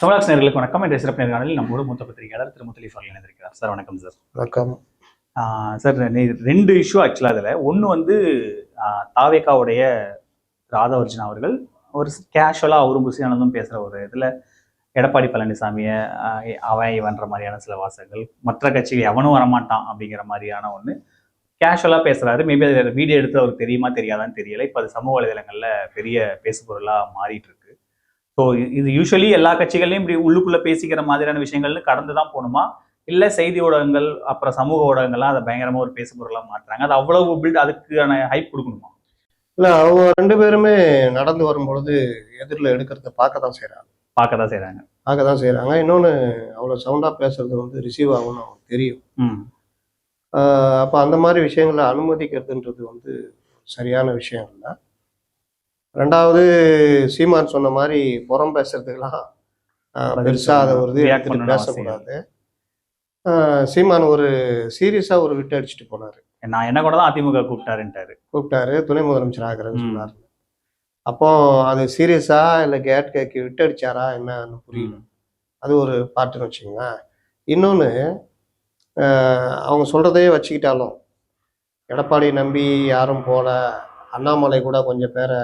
தமிழக நேர்களுக்கு வணக்கம். இன்றைய சிறப்பு நேர்காணலில் நம்மோடு மூத்த பத்திரிகையாளர் திரு முத்தலீஃப் அவர்கள் இணைந்திருக்கிறார். சார் வணக்கம் சார். வணக்கம். சார் ரெண்டு இஷ்யூ ஆக்சுவலாக அதில் ஒன்று வந்து தாவேகாவுடைய ராதாவர்ஜன் அவர்கள் ஒரு கேஷுவலாக அவரும் புசியானதும் பேசுகிற ஒரு இதில் எடப்பாடி பழனிசாமியை அவன் இவன்ற மாதிரியான சில வாசகங்கள் மற்ற கட்சிகள் எவனும் வரமாட்டான் அப்படிங்கிற மாதிரியான ஒன்று கேஷுவலாக பேசுகிறாரு மேபி அது வீடியோ எடுத்து அவருக்கு தெரியுமா தெரியாதான்னு தெரியல. இப்போ அது சமூக வலைதளங்களில் பெரிய பேசுபொருளாக மாறிட்டு ஸோ இது யூஸ்வலி எல்லா கட்சிகள்லையும் இப்படி உள்ளுக்குள்ளே பேசிக்கிற மாதிரியான விஷயங்கள்னு கடந்து தான் போகணுமா? இல்லை செய்தி ஊடகங்கள் அப்புறம் சமூக ஊடகங்கள்லாம் அதை பயங்கரமாக ஒரு பேசுபொருளாக மாற்றுறாங்க. அது அவ்வளவு பில்ட் அதுக்கான ஹைப் கொடுக்கணுமா? இல்ல அவங்க ரெண்டு பேருமே நடந்து வரும்பொழுது எதிரில் எடுக்கிறத பார்க்க தான் செய்கிறாங்க பார்க்க தான் செய்கிறாங்க பார்க்க தான் செய்கிறாங்க இன்னொன்று அவ்வளோ சவுண்டாக பேசுறது வந்து ரிசீவ் ஆகும்னு அவங்களுக்கு தெரியும். ம். அப்போ அந்த மாதிரி விஷயங்களை அனுமதிக்கிறதுன்றது வந்து சரியான விஷயம் இல்லை. ரெண்டாவது சீமான் சொன்ன மாதிரி புறம் பேசுறதுக்கெல்லாம் பெருசாக அதை ஒரு இது பண்ணணும்னு பேசக்கூடாது. சீமான் ஒரு சீரியஸாக ஒரு விட்டு அடிச்சுட்டு போனார். நான் என்ன கூட தான் அதிமுக கூப்பிட்டாருன்ட்டாரு. கூப்பிட்டாரு துணை முதலமைச்சர் ஆகிறேன்னு. சொன்னார். அப்போ அது சீரியஸா இல்லை கேட் கேக்கு விட்டு அடிச்சாரா என்னன்னு புரியல. அது ஒரு பாட்டுன்னு வச்சுங்களேன் இன்னொன்று அவங்க சொல்கிறதையே வச்சுக்கிட்டாலும் எடப்பாடி நம்பி யாரும் போல அண்ணாமலை கூட கொஞ்சம் பேரை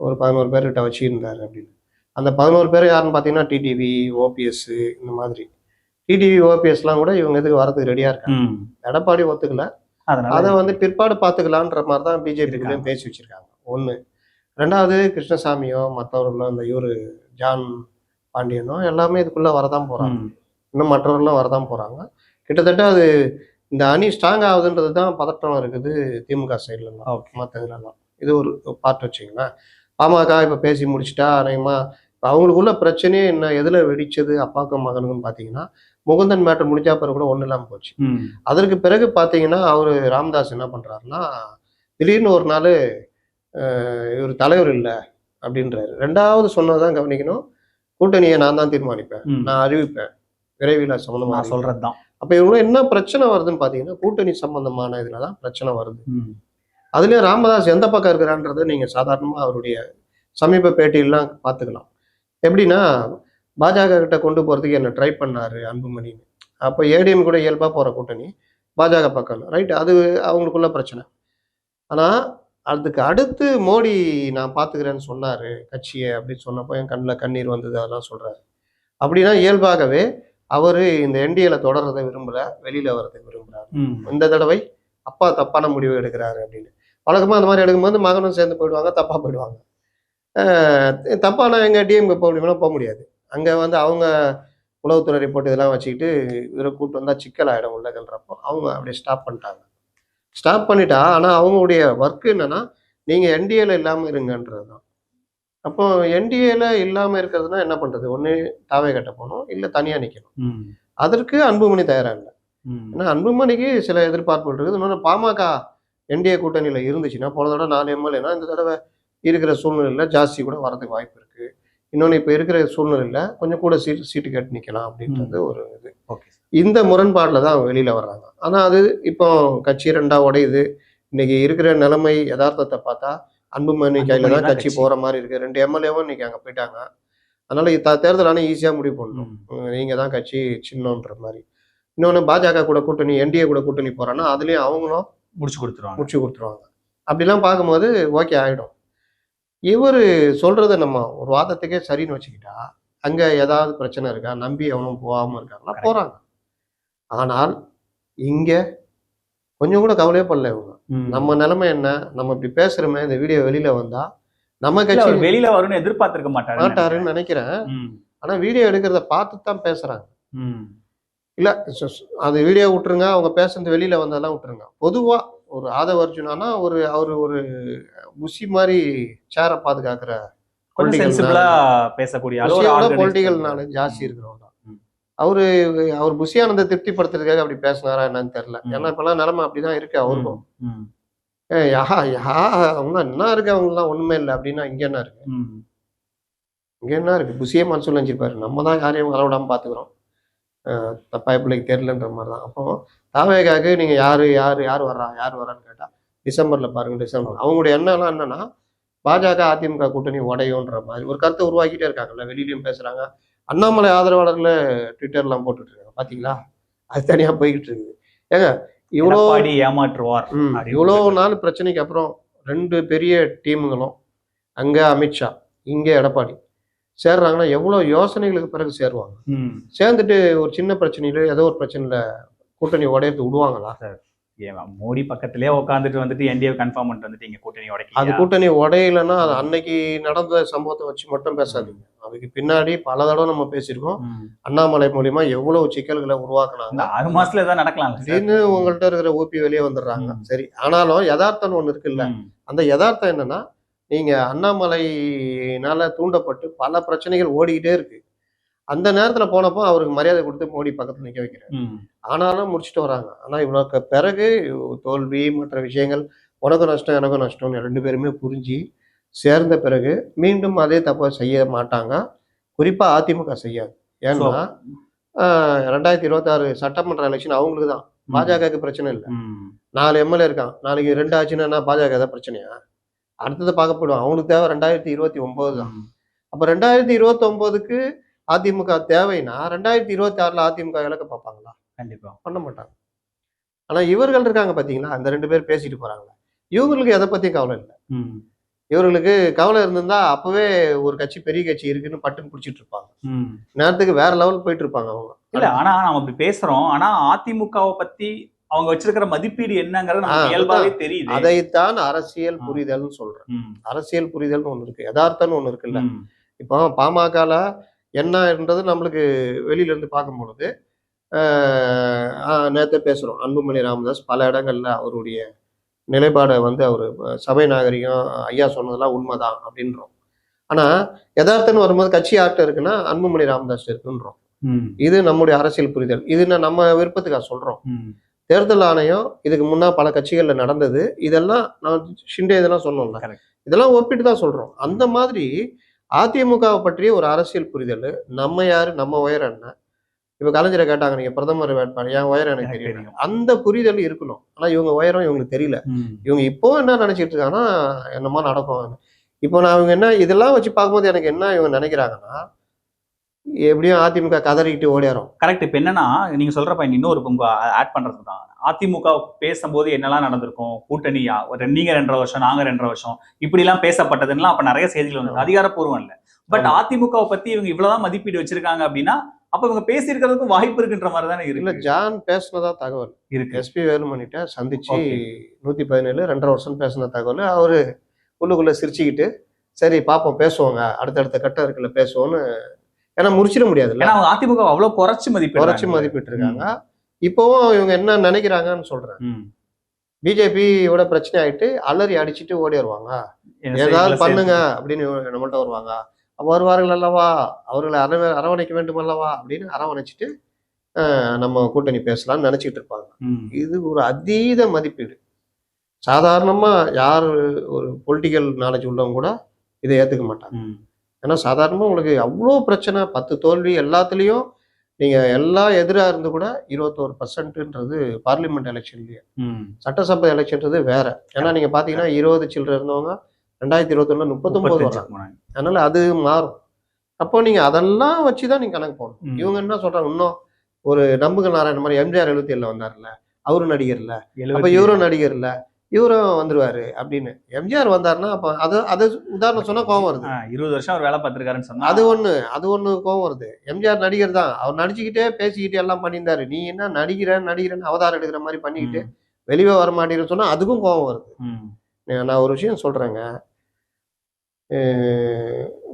ஒரு பதினோரு பேர்கிட்ட வச்சுருந்தாரு அப்படின்னு. அந்த பதினோரு பேர் யாருன்னு பார்த்தீங்கன்னா டிடிவி ஓபிஎஸ் இந்த மாதிரி. டிடிவி ஓபிஎஸ்லாம் கூட இவங்க இதுக்கு வரதுக்கு ரெடியாக இருக்காங்க? எடப்பாடி ஒத்துக்கல. அதை வந்து பிற்பாடு பார்த்துக்கலான்ற மாதிரி தான் பிஜேபிக்குள்ளேயும். பேசி வச்சிருக்காங்க. ஒன்று ரெண்டாவது கிருஷ்ணசாமியோ மற்றவர்களோ இந்த இவர் ஜான் பாண்டியனோ எல்லாமே இதுக்குள்ளே வரதான் போகிறாங்க இன்னும் மற்றவர்களும் வரதான் போகிறாங்க கிட்டத்தட்ட அது இந்த அணி ஸ்ட்ராங் ஆகுதுன்றது தான் பதட்டம் இருக்குது திமுக ஓகே மற்ற இதுலலாம். இது ஒரு பார்ட் வச்சுங்களேன். பாமக இப்போ பேசி முடிச்சிட்டா இப்போ அவங்களுக்குள்ள பிரச்சனையே என்ன எதில் வெடிச்சது அப்பாவுக்கும் மகனுக்கும் பார்த்தீங்கன்னா முகுந்தன் மேட்டர் முடிஞ்சா பிறகு கூட ஒன்றும் இல்லாமல் போச்சு. அதற்கு பிறகு பார்த்தீங்கன்னா அவர் ராமதாஸ் என்ன பண்ணுறாருன்னா திடீர்னு ஒரு நாள் இவர் தலைவர் இல்லை அப்படின்றாரு. ரெண்டாவது சொன்னதான் கவனிக்கணும். கூட்டணியை நான் தான் தீர்மானிப்பேன். நான் அறிவிப்பேன். விரைவில் சம்மந்தமாக சொல்றது தான் அப்போ இவங்க என்ன பிரச்சனை வருதுன்னு பார்த்தீங்கன்னா கூட்டணி சம்பந்தமான இதில் தான் பிரச்சனை வருது. அதுலேயும் ராமதாஸ் எந்த பக்கம் இருக்கிறான்றதை நீங்கள் சாதாரணமாக அவருடைய சமீப பேட்டியெல்லாம் பார்த்துக்கலாம். எப்படின்னா பாஜக கிட்ட கொண்டு போகிறதுக்கு என்ன ட்ரை பண்ணாரு அன்புமணின்னு அப்போ ஏடிஎம் கூட இயல்பாக போகிற கூட்டணி பாஜக பக்கம். ரைட் அது அவங்களுக்குள்ள பிரச்சனை. ஆனால் அதுக்கு அடுத்து மோடி நான் பார்த்துக்கிறேன்னு சொன்னார் கட்சியை அப்படின்னு சொன்னப்போ என் கண்ணில் கண்ணீர் வந்தது அதெல்லாம் சொல்கிறாரு அப்படின்னா இயல்பாகவே அவர் இந்த என்டிஏல தொடர்றதை விரும்பல வெளியில் வர்றதை விரும்புகிறார் ம். இந்த தடவை அப்பா தப்பான முடிவு எடுக்கிறாரு அப்படின்னு. வழக்கமாக அந்த மாதிரி எடுக்கும்போது மகனும் சேர்ந்து போயிடுவாங்க தப்பாக போயிடுவாங்க. தப்பான எங்கள் டிஎம்கே போக முடியுமா போக முடியாது. அங்கே வந்து அவங்க உளவுத்துறை ரிப்போர்ட் இதெல்லாம் வச்சுக்கிட்டு இவரை கூப்பிட்டு வந்தால் சிக்கல் ஆகிடும் உள்ளகன்றப்போ அவங்க அப்படியே ஸ்டாப் பண்ணிட்டாங்க. ஸ்டாப் பண்ணிட்டா ஆனால் அவங்களுடைய ஒர்க் என்னன்னா நீங்கள் என்டிஏல இல்லாமல் இருங்கன்றது தான். அப்போ என்டிஏல இல்லாமல் இருக்கிறதுனா என்ன பண்ணுறது ஒன்று தாவே கட்ட போகணும் இல்லை தனியாக நிற்கணும் அதற்கு அன்புமணி தயாராக இல்லை. ஏன்னா அன்புமணிக்கு சில எதிர்பார்ப்புகள் இருக்குது. இன்னொன்று பாமக என்டிஏ கூட்டணியில் இருந்துச்சுன்னா போன தடவை நாலு எம்எல்ஏனா இந்த தடவை இருக்கிற சூழ்நிலையில் ஜாஸ்தி கூட வரதுக்கு வாய்ப்பு இருக்கு. இன்னொன்று இப்போ இருக்கிற சூழ்நிலையில் கொஞ்சம் கூட சீட்டு சீட்டு கட்டி நிற்கலாம் அப்படின்றது ஒரு இது. ஓகே. இந்த முரண்பாடில் தான் வெளியில் வர்றாங்க. ஆனால் அது இப்போ கட்சி ரெண்டா உடையுது இன்னைக்கு இருக்கிற நிலைமை யதார்த்தத்தை பார்த்தா அன்புமணி கையில் தான் கட்சி. போகிற மாதிரி இருக்கு. ரெண்டு எம்எல்ஏவும் இன்னைக்கு அங்கே போயிட்டாங்க. அதனால இந்த தேர்தல் ஆனால் ஈஸியாக முடிவு பண்ணணும். ம். நீங்க தான் கட்சி சின்னன்ற மாதிரி. இன்னொன்று பாஜக கூட கூட்டணி என்டிஏ கூட கூட்டணி போறோன்னா அதுலயும் அவங்களும் முடிச்சு கொடுத்துருவாங்க. முடிச்சு கொடுத்துருவாங்க. அப்படிலாம் பார்க்கும்போது ஓகே ஆயிடும். இவர் சொல்றத நம்ம ஒரு வாதத்துக்கே சரின்னு வச்சுக்கிட்டா அங்க ஏதாவது பிரச்சனை இருக்கா? நம்பி அவனும் போகாம Correct. போறாங்க. ஆனால் இங்க கொஞ்சம் கூட கவலையே படல இவங்க. நம்ம நிலைமை என்ன? நம்ம இப்படி பேசுறோமே இந்த வீடியோ வெளியில வந்தா நம்ம கட்சி வெளியில வரும்னு எதிர்பார்த்திருக்க மாட்டாரு மாட்டாருன்னு நினைக்கிறேன். ஆனா வீடியோ எடுக்கிறத பார்த்து தான் பேசுறாங்க இல்ல அது வீடியோ விட்டுருங்க அவங்க பேசுறது வெளியில வந்ததெல்லாம் விட்டுருங்க. பொதுவா ஒரு ஆதவ அர்ஜுனானா ஒரு அவர் ஒரு புஷி மாதிரி சேரை பாதுகாக்கிற பேசக்கூடிய பொலிட்டிக்கல். நாலேஜ் ஜாஸ்தி இருக்கிறவங்க தான். அவரு அவர் புஷியானந்த திருப்திப்படுத்துறதுக்காக அப்படி பேசினாரா என்னன்னு தெரியல. ஏன்னா இப்பெல்லாம் நிலைமை அப்படிதான் இருக்கு அவருக்கும். ஏ, யா யா அவங்க என்ன இருக்கு? அவங்கலாம் ஒண்ணுமே இல்லை அப்படின்னா இங்க என்ன இருக்கு? இங்க என்ன இருக்கு? புஷியே மனசுல நினைச்சிருப்பாரு நம்ம தான் யாரையும் அளவிடாம பாத்துக்கிறோம். தப்பா பிள்ளைக்கு தெரியலன்ற மாதிரி தான் அப்போ தாவேகாக்கு நீங்க யாரு யாரு யார் வர்றா யார் வர்றான்னு கேட்டா டிசம்பர்ல பாருங்க டிசம்பர். அவங்களுடைய எண்ணம்லாம் என்னன்னா பாஜக அதிமுக கூட்டணி உடையுன்ற மாதிரி ஒரு கருத்தை உருவாக்கிட்டே இருக்காங்கல்ல வெளியிலயும் பேசுறாங்க. அண்ணாமலை ஆதரவாளர்ல ட்விட்டர்லாம் போட்டுட்டு இருக்காங்க பாத்தீங்களா? அது தனியா போய்கிட்டு இருக்குது ஏங்க இவ்வளோ ஏமாற்றுவார். இவ்வளோ நாள் பிரச்சனைக்கு அப்புறம் ரெண்டு பெரிய டீமுங்களும் அங்க அமித்ஷா இங்க எடப்பாடி. சேர்றாங்கன்னா எவ்வளோ யோசனைகளுக்கு பிறகு சேருவாங்க. சேர்ந்துட்டு ஒரு சின்ன பிரச்சனையில ஏதோ ஒரு பிரச்சனையில கூட்டணி உடையறது விடுவாங்களா? மோடி பக்கத்திலே உட்காந்துட்டு வந்துட்டு என்டிஏ கன்ஃபார்ம் பண்ணிட்டு வந்துட்டு இங்க கூட்டணி அது உடைக்கலையா கூட்டணி உடையலைன்னா அது அன்னைக்கு நடந்த சம்பவத்தை வச்சு மட்டும் பேசாதீங்க. அதுக்கு பின்னாடி பல தடவை நம்ம பேசியிருக்கோம். அண்ணாமலை மூலியமா எவ்வளவு சிக்கல்களை உருவாக்குனாங்க. ஆறு மாசத்துல ஏதாவது நடக்கலாம்ல சார்? திடீர்னு உங்கள்ட்ட இருக்கிற ஊபி வெளியே வந்துடுறாங்க. சரி ஆனாலும் யதார்த்தம் ஒண்ணு இருக்குல்ல. அந்த யதார்த்தம் என்னன்னா நீங்க அண்ணாமலைனால தூண்டப்பட்டு பல பிரச்சனைகள் ஓடிக்கிட்டே இருக்கு. அந்த நேரத்துல போனப்போ அவருக்கு மரியாதை கொடுத்து மோடி பக்கத்துல நிக்க வைக்கிறார். ஆனாலும் முடிச்சுட்டு வராங்க. ஆனா இவ்வளோக்கு பிறகு தோல்வி மற்ற விஷயங்கள் உனக்கும் நஷ்டம் எனக்கும் நஷ்டம்னு ரெண்டு பேருமே புரிஞ்சு சேர்ந்த பிறகு மீண்டும் அதே தப்பை செய்ய மாட்டாங்க. குறிப்பா அதிமுக செய்யாது. ஏன்னா ரெண்டாயிரத்தி இருபத்தாறு சட்டமன்ற எலெக்ஷன் அவங்களுக்கு தான் பாஜகவுக்கு பிரச்சனை இல்லை. நாலு எம்எல்ஏ இருக்கான். நாளைக்கு ரெண்டு ஆச்சுன்னா என்ன? பாஜக ஏதாவது பிரச்சனையா? அடுத்தது பார்க்க போயிடும் அவனுக்கு தேவை ரெண்டாயிரத்தி இருபத்தி ஒன்பது தான். அப்ப ரெண்டாயிரத்தி இருபத்தி ஒன்பதுக்கு அதிமுக தேவைன்னா ரெண்டாயிரத்தி இருபத்தி ஆறுல அதிமுக இலக்க பார்ப்பாங்களா? கண்டிப்பா. பண்ண மாட்டாங்க. ஆனா இவர்கள் இருக்காங்க பாத்தீங்களா? அந்த ரெண்டு பேர் பேசிட்டு போறாங்களா. இவங்களுக்கு எதை பத்தியும் கவலை இல்லை. இவர்களுக்கு கவலை இருந்திருந்தா அப்பவே ஒரு கட்சி பெரிய கட்சி இருக்குன்னு பட்டுன்னு பிடிச்சிட்டு இருப்பாங்க. நேரத்துக்கு வேற லெவல் போயிட்டு இருப்பாங்க அவங்க. இல்ல ஆனா நம்ம இப்படி பேசுறோம். ஆனா அதிமுகவை பத்தி அவங்க வச்சிருக்கிற மதிப்பீடு என்னங்கிறது இயல்பாவே தெரியுது அதைத்தான் அரசியல். புரிதல்னு சொல்றேன். அரசியல் புரிதல்னு ஒண்ணு இருக்கு யதார்த்தம்னு ஒண்ணு இருக்குல்ல. இப்போ பாமகல என்னன்றது நம்மளுக்கு வெளியில இருந்து பார்க்கும் பொழுது நேற்று பேசுறோம் அன்புமணி ராமதாஸ் பல இடங்கள்ல அவருடைய நிலைப்பாடை வந்து அவர் சபை நாகரிகம் ஐயா சொன்னதெல்லாம் உண்மைதான் அப்படின்றோம் ஆனா யதார்த்தம்னு வரும்போது கட்சி ஆட்டம் இருக்குன்னா அன்புமணி ராமதாஸ் இருக்குன்றோம். இது நம்முடைய அரசியல் புரிதல் இது நம்ம விருப்பத்துக்காக சொல்றோம். தேர்தல் ஆணையம் இதுக்கு முன்னா பல கட்சிகள்ல நடந்தது. இதெல்லாம் நான் ஷிண்டே இதெல்லாம் சொன்னோம்ல. இதெல்லாம் ஒப்பிட்டு தான் சொல்றோம். அந்த மாதிரி அதிமுகவை பற்றிய ஒரு அரசியல் புரிதல் நம்ம யாரு நம்ம உயரம் என்ன? இப்ப கலைஞரை கேட்டாங்க நீங்க பிரதமர் வேட்பாளர் என் உயரம் எனக்கு தெரியும். அந்த புரிதல் இருக்கணும். ஆனா இவங்க உயரம் இவங்களுக்கு தெரியல. இவங்க இப்போ என்ன நினைச்சிட்டு இருக்காங்கன்னா என்னமோ நடக்கும். இப்போ நான் அவங்க என்ன இதெல்லாம் வச்சு பார்க்கும்போது எனக்கு என்ன இவங்க நினைக்கிறாங்கன்னா எப்படியும் அதிமுக கதறிக்கிட்டு ஓடியாரோம். கரெக்ட் இப்ப என்னன்னா நீங்க சொல்ற பையன் இன்னொரு உங்க ஆட் பண்றது தான். அதிமுக பேசும்போது என்னெல்லாம் நடந்திருக்கும்? கூட்டணி யா- ஒரு நீங்க ரெண்டரை வருஷம் நாங்க ரெண்டரை வருஷம் இப்படி எல்லாம் பேசப்பட்டதுன்னா அப்ப நிறைய செய்திகள் வந்து அதிகாரப்பூர்வம் இல்ல. பட். அதிமுகவை பத்தி இவங்க இவ்வளவுதான் மதிப்பீடு வச்சிருக்காங்க அப்படின்னா அப்ப இவங்க பேசியிருக்கிறதுக்கும் வாய்ப்பு இருக்குன்ற மாதிரி தானே இல்ல இருக்கு ஜான் பேசுனதா தகவல். இருக்கு. எஸ்பி வேலுமணிட்ட சந்திச்சு. நூத்தி பதினேழு ரெண்டரை வருஷம் பேசின தகவல். அவரு உள்ளுக்குள்ள சிரிச்சுக்கிட்டு சரி பாப்போம் பேசுவாங்க. அடுத்தடுத்த கட்டம் இருக்குல்ல பேசுவோம்னு ஏன்னா முடிச்சிட ஏன்னா அவங்க அதிமுக அவ்வளவு குறைச்சு மதிப்பீடு குறைச்சி மதிப்பிட்டு இருக்காங்க இப்போவும் இவங்க என்ன நினைக்கிறாங்கன்னு சொல்றேன். பிஜேபியோட பிரச்சனை ஆயிட்டு அலறி அடிச்சிட்டு ஓடி வருவாங்க. ஏதாவது பண்ணுங்க அப்படின்னு நம்மள்ட்ட வருவாங்க. வருவார்கள் அல்லவா? அவர்களை அரவ அரவணைக்க வேண்டும் அல்லவா? அப்படின்னு அரவணைச்சிட்டு நம்ம கூட்டணி பேசலாம்னு நினைச்சிட்டு இருப்பாங்க. இது ஒரு அதீத மதிப்பீடு. சாதாரணமா யார் ஒரு பொலிட்டிக்கல் நாலேஜ் உள்ளவங்க கூட இதை ஏத்துக்க மாட்டாங்க. ஏன்னா சாதாரணமா உங்களுக்கு அவ்வளோ பிரச்சனை பத்து தோல்வி எல்லாத்துலேயும் நீங்க எல்லாம் எதிராக இருந்து கூட இருபத்தோரு பர்சன்ட்ன்றது பார்லிமெண்ட் எலெக்ஷன்லயே சட்டசபை எலெக்ஷன்றது வேற. ஏன்னா நீங்க பாத்தீங்கன்னா இருபது சில்லற இருந்தவங்க ரெண்டாயிரத்தி இருபத்தொன்னு முப்பத்தொன்பது வர்றாங்க. அதனால அது மாறும். அப்போ நீங்க அதெல்லாம் வச்சுதான் நீங்க கணக்கு போடணும். இவங்க என்ன சொல்றாங்க? இன்னும் ஒரு நம்புக நாராயணன் மாதிரி எம்ஜிஆர் எழுபத்தி ஏழுல வந்தார்ல அவரும் நடிகர் இல்ல அப்ப இவரும் நடிகர் இல்ல இவரும் வந்துருவாரு அப்படின்னு. எம்ஜிஆர் வந்தாருன்னா அப்ப அது அது உதாரணம் சொன்னா கோவம் வருது. இருபது வருஷம் அவர் வேலை பார்த்திருக்காருன்னு சொன்னா. அது ஒண்ணு அது ஒண்ணு கோவம் வருது. எம்ஜிஆர் நடிகர் தான். அவர் நடிச்சுக்கிட்டே பேசிக்கிட்டு எல்லாம் பண்ணியிருந்தாரு. நீ என்ன நடிகிற நடிகிறன்னு அவதாரம் எடுக்கிற மாதிரி பண்ணிக்கிட்டு வெளியே வர மாட்டேங்குன்னு சொன்னா அதுக்கும் கோவம் வருது. நான் ஒரு விஷயம் சொல்றேங்க.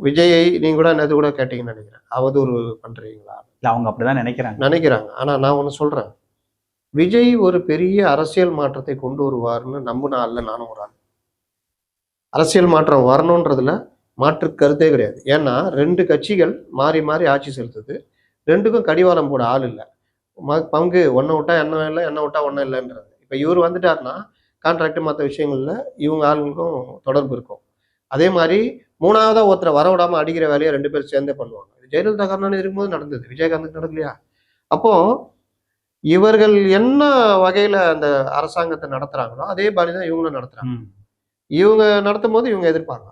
விஜயை நீங்க கூட நேற்று கூட கேட்டீங்கன்னு நினைக்கிறேன். அவதூறு பண்றீங்களா? இல்ல அவங்க அப்படிதான் நினைக்கிறாங்க. நினைக்கிறாங்க. ஆனா நான் ஒண்ணு சொல்றேன். விஜய் ஒரு பெரிய அரசியல் மாற்றத்தை கொண்டு வருவார்னு நம்புனா அல்ல நானும் ஒரு ஆள். அரசியல் மாற்றம் வரணுன்றதுல மாற்று கருத்தே கிடையாது. ஏன்னா ரெண்டு கட்சிகள் மாறி மாறி ஆட்சி செலுத்துது. ரெண்டுக்கும் கடிவாளம் போட ஆள் இல்லை. ம- பங்கு ஒன்றை விட்டா எண்ணம் இல்லை எண்ணெய் விட்டா ஒன்றும் இல்லைன்றது. இப்போ இவர் வந்துட்டாருன்னா கான்ட்ராக்ட் மற்ற விஷயங்களில் இவங்க ஆளுங்களுக்கும் தொடர்பு இருக்கும். அதே மாதிரி மூணாவதாக ஒருத்தரை வர அடிக்கிற வேலையை ரெண்டு பேரும் சேர்ந்தே பண்ணுவாங்க. இது ஜெயலலிதா கருணாநிதி இருக்கும்போது நடந்தது. விஜயகாந்துக்கு நடக்கலையா? அப்போது இவர்கள் என்ன வகையில அந்த அரசாங்கத்தை நடத்துறாங்களோ அதே பாணி தான் இவங்களும் நடத்துறாங்க. இவங்க நடத்தும் போது இவங்க எதிர்ப்பாங்க.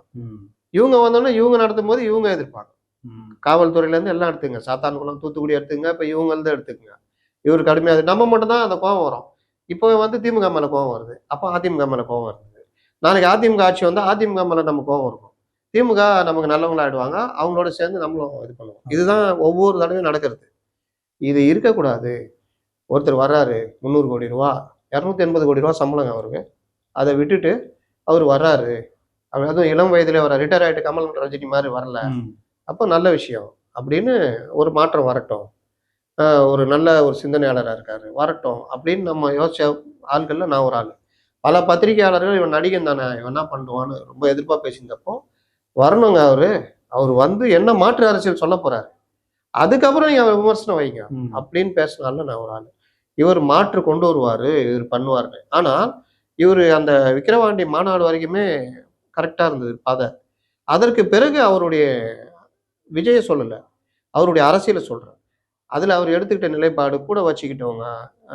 இவங்க வந்தோடனே இவங்க நடத்தும் போது இவங்க எதிர்ப்பாங்க. ம். காவல்துறையிலேருந்து எல்லாம் எடுத்துங்க சாத்தான்குளம் தூத்துக்குடி எடுத்துங்க இப்போ இவங்களது எடுத்துக்கங்க. இவர் கடுமையாக நம்ம மட்டும் தான் அந்த கோவம் வரும். இப்போ வந்து திமுக மேலே கோவம் வருது. அப்போ அதிமுக மேலே கோவம் வருது. நாளைக்கு அதிமுக ஆட்சி வந்தால் அதிமுக மேலே நம்ம கோவம் இருக்கும். திமுக நமக்கு நல்லவங்களா ஆயிடுவாங்க அவங்களோட சேர்ந்து நம்மளும் இது பண்ணுவோம். இதுதான் ஒவ்வொரு தடவையும் நடக்கிறது. இது இருக்கக்கூடாது. ஒருத்தர் வர்றாரு முந்நூறு கோடி ரூபா இரநூத்தி எண்பது கோடி ரூபா சம்பளங்க அவருக்கு. அதை விட்டுட்டு அவர் வர்றாரு. அவர் அதுவும் இளம் வயதிலே வர ரிட்டையர் ஆகிட்டு கமல் ரஜினி மாதிரி வரல. அப்போ நல்ல விஷயம். அப்படின்னு ஒரு மாற்றம் வரட்டும். ஒரு நல்ல ஒரு சிந்தனையாளராக இருக்காரு. வரட்டும் அப்படின்னு நம்ம யோசிச்ச ஆள்களில் நான் ஒரு ஆள். பல பத்திரிகையாளர்கள் இவன் நடிகன் தானே இவன் என்ன பண்ணுவான்னு ரொம்ப எதிர்ப்பாக பேசியிருந்தப்போ வரணுங்க அவரு. அவர் வந்து என்ன மாற்று அரசியல் சொல்ல போறாரு. அதுக்கப்புறம் நீங்க அவர் விமர்சனம் வைங்க. அப்படின்னு பேசினால நான் ஒரு ஆள். இவர் மாற்று கொண்டு வருவார் இவர் பண்ணுவார்னு ஆனால் இவர் அந்த விக்கிரவாண்டி மாநாடு வரைக்குமே கரெக்டாக இருந்தது பாதை. அதற்கு பிறகு அவருடைய விஜய சொல்லலை. அவருடைய அரசியலை சொல்கிறேன் அதில் அவர் எடுத்துக்கிட்ட நிலைப்பாடு கூட வச்சுக்கிட்டவங்க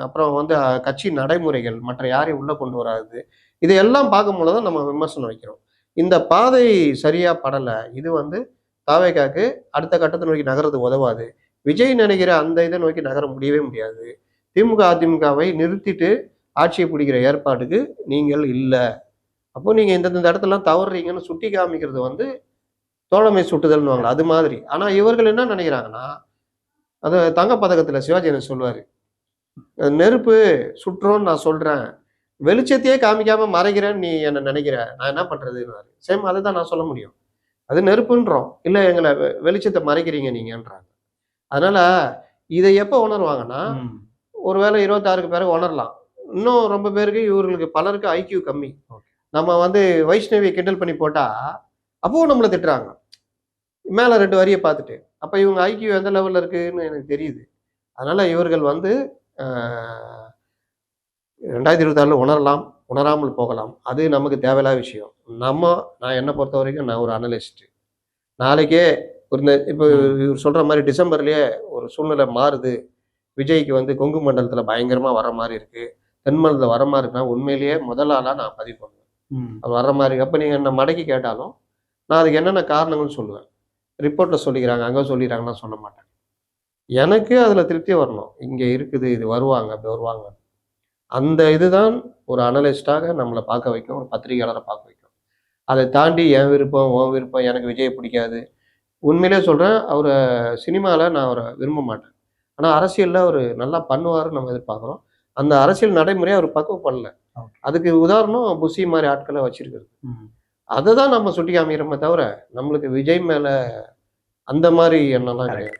அப்புறம் வந்து கட்சி நடைமுறைகள் மற்ற யாரையும் உள்ளே கொண்டு வராது இதையெல்லாம் பார்க்கும்போது தான் நம்ம விமர்சனம் வைக்கிறோம். இந்த பாதை சரியாக படலை. இது வந்து தாவேக்காக்கு அடுத்த கட்டத்தை நோக்கி நகர்றது உதவாது. விஜய் நினைக்கிற அந்த இதை நோக்கி நகர முடியவே முடியாது. திமுக அதிமுகவை நிறுத்திட்டு ஆட்சியை பிடிக்கிற ஏற்பாட்டுக்கு நீங்கள் இல்லை. அப்போ நீங்கள் இந்தந்த இடத்துலலாம் தவறுறீங்கன்னு சுட்டி காமிக்கிறது வந்து தோழமை சுட்டுதல்னுவாங்களா அது மாதிரி. ஆனால் இவர்கள் என்ன நினைக்கிறாங்கன்னா அது தங்கப்பதக்கத்தில் சிவாஜி என்ன சொல்லுவார்? நெருப்பு சுற்றுறோன்னு நான் சொல்கிறேன் வெளிச்சத்தையே காமிக்காமல் மறைக்கிறேன்னு நீ என்ன நினைக்கிற? நான் என்ன பண்ணுறதுன்னு சேம் அதை தான் நான் சொல்ல முடியும். அது நெருப்புன்றோம். இல்லை எங்களை வெளிச்சத்தை மறைக்கிறீங்க நீங்கன்றாங்க. அதனால இதை எப்போ உணர்வாங்கன்னா ஒருவேளை இருபத்தாறுக்கு பிறகு உணரலாம் இன்னும் ரொம்ப பேருக்கு இவர்களுக்கு பலருக்கு ஐக்கியூ கம்மி. நம்ம வந்து வைஷ்ணவியை கிண்டல் பண்ணி போட்டா அப்பவும் நம்மளை திட்டுறாங்க. மேலே ரெண்டு வரியை பார்த்துட்டு அப்போ இவங்க ஐக்கியூ எந்த லெவலில் இருக்குன்னு எனக்கு தெரியுது. அதனால இவர்கள் வந்து ரெண்டாயிரத்தி இருபத்தாறில் உணரலாம் உணராமல் போகலாம். அது நமக்கு தேவையில்லாத விஷயம். நம்ம நான் என்னை பொறுத்த வரைக்கும் நான் ஒரு அனலிஸ்ட் நாளைக்கே ஒரு இப்போ இவர் சொல்கிற மாதிரி டிசம்பர்லேயே ஒரு சூழ்நிலை மாறுது. விஜய்க்கு வந்து கொங்கு மண்டலத்தில் பயங்கரமாக வர மாதிரி இருக்குது தென்மண்டலத்தில் வர மாதிரி இருக்குன்னா உண்மையிலேயே முதல் ஆளாக நான் பதிவு பண்ணுவேன். அது வர்ற மாதிரி. அப்போ நீங்கள் என்ன மடக்கி கேட்டாலும் நான் அதுக்கு என்னென்ன காரணங்கள்னு சொல்லுவேன். ரிப்போர்ட்டில் சொல்லிக்கிறாங்க அங்கே சொல்லிக்கிறாங்கன்னா சொல்ல மாட்டேன். எனக்கு அதில் திருப்தி வரணும். இங்கே இருக்குது இது வருவாங்க அப்படி வருவாங்க. அந்த இதுதான் ஒரு அனலிஸ்டாக நம்மளை பார்க்க வைக்கும் ஒரு பத்திரிகையாளரை பார்க்க வைக்கும். அதை தாண்டி என் விருப்பம் உன் விருப்பம் எனக்கு விஜய் பிடிக்காது. உண்மையிலே சொல்கிறேன் அவரை சினிமாவில் நான் அவரை விரும்ப மாட்டேன். ஆனால் அரசியலில் அவர் நல்லா பண்ணுவாருன்னு நம்ம எதிர்பார்க்குறோம் அந்த அரசியல் நடைமுறையை அவர் பக்குவப்படல Okay. அதுக்கு உதாரணம் புசி மாதிரி ஆட்களை வச்சிருக்கிறது. அதை தான் நம்ம சுட்டி காமிக்கிறோமே தவிர நம்மளுக்கு விஜய் மேலே அந்த மாதிரி எண்ணம்லாம். கிடையாது